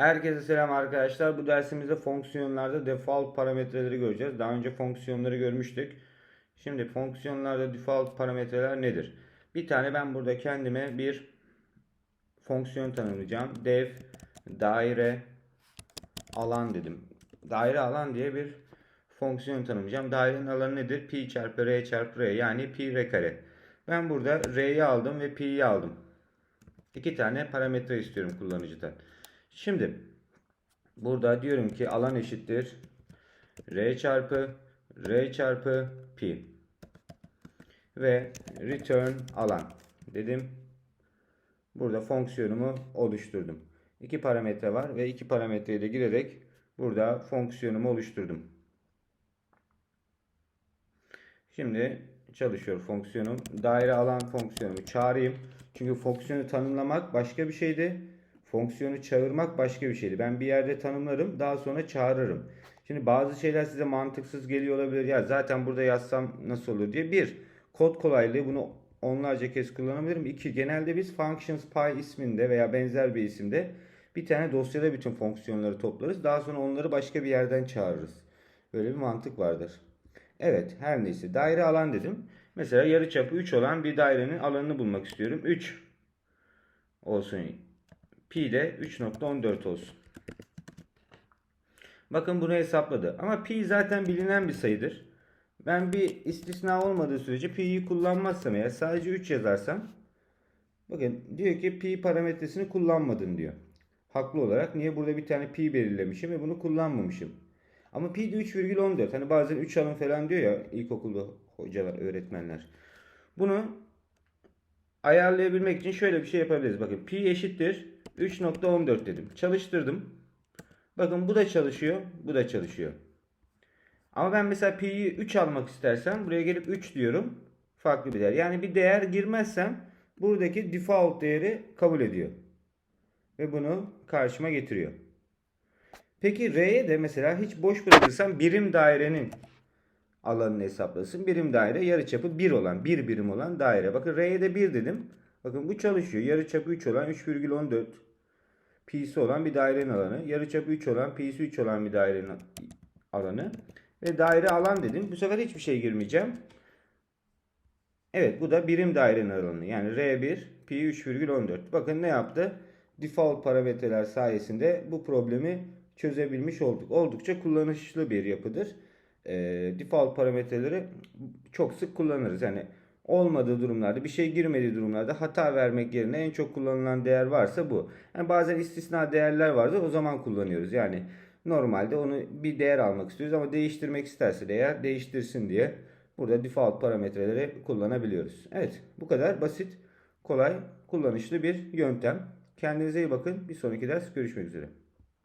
Herkese selam arkadaşlar. Bu dersimizde fonksiyonlarda default parametreleri göreceğiz. Daha önce fonksiyonları görmüştük. Şimdi fonksiyonlarda default parametreler nedir? Bir tane ben burada kendime bir fonksiyon tanımlayacağım. Def daire alan dedim. Daire alan diye bir fonksiyon tanımlayacağım. Dairenin alanı nedir? Pi çarpı r çarpı r yani pi r kare. Ben burada r'yi aldım ve pi'yi aldım. İki tane parametre istiyorum kullanıcıdan. Şimdi burada diyorum ki alan eşittir r çarpı r çarpı pi ve return alan dedim. Burada fonksiyonumu oluşturdum. İki parametre var ve iki parametreyi de girerek burada fonksiyonumu oluşturdum. Şimdi çalışıyor fonksiyonum. Daire alan fonksiyonumu çağırayım. Çünkü fonksiyonu tanımlamak başka bir şeydi. Fonksiyonu çağırmak başka bir şeydi. Ben bir yerde tanımlarım, daha sonra çağırırım. Şimdi bazı şeyler size mantıksız geliyor olabilir. Ya zaten burada yazsam nasıl olur diye. Bir, kod kolaylığı bunu onlarca kez kullanabilirim. İki, genelde biz functions py isminde veya benzer bir isimde bir tane dosyada bütün fonksiyonları toplarız. Daha sonra onları başka bir yerden çağırırız. Böyle bir mantık vardır. Evet, her neyse. Daire alan dedim. Mesela yarıçapı 3 olan bir dairenin alanını bulmak istiyorum. 3 olsun. Pi de 3.14 olsun. Bakın bunu hesapladı. Ama pi zaten bilinen bir sayıdır. Ben bir istisna olmadığı sürece pi'yi kullanmazsam eğer sadece 3 yazarsam bakın diyor ki pi parametresini kullanmadın diyor. Haklı olarak niye burada bir tane pi belirlemişim ve bunu kullanmamışım. Ama pi de 3,14. Hani bazen 3 alın falan diyor ya ilkokulda hocalar, öğretmenler. Bunu ayarlayabilmek için şöyle bir şey yapabiliriz. Bakın pi eşittir 3.14 dedim. Çalıştırdım. Bakın bu da çalışıyor, bu da çalışıyor. Ama ben mesela pi'yi 3 almak istersem buraya gelip 3 diyorum. Farklı bir değer. Yani bir değer girmezsem buradaki default değeri kabul ediyor. Ve bunu karşıma getiriyor. Peki R'ye de mesela hiç boş bırakırsam birim dairenin alanını hesaplasın. Birim daire yarıçapı 1 olan, 1 birim olan daire. Bakın R'ye de 1 dedim. Bakın bu çalışıyor. Yarıçapı 3 olan 3,14 pi'si olan bir dairenin alanı. Yarıçapı 3 olan, pi'si 3 olan bir dairenin alanı. Ve daire alan dedim. Bu sefer hiçbir şey girmeyeceğim. Evet bu da birim dairenin alanı. Yani R1 pi 3,14. Bakın ne yaptı? Default parametreler sayesinde bu problemi çözebilmiş olduk. Oldukça kullanışlı bir yapıdır. E, default parametreleri çok sık kullanırız. Yani olmadığı durumlarda, bir şey girmediği durumlarda hata vermek yerine en çok kullanılan değer varsa bu. Yani bazen istisna değerler vardır o zaman kullanıyoruz. Yani normalde onu bir değer almak istiyoruz ama değiştirmek isterse değer değiştirsin diye burada default parametreleri kullanabiliyoruz. Evet bu kadar basit, kolay, kullanışlı bir yöntem. Kendinize iyi bakın. Bir sonraki ders görüşmek üzere.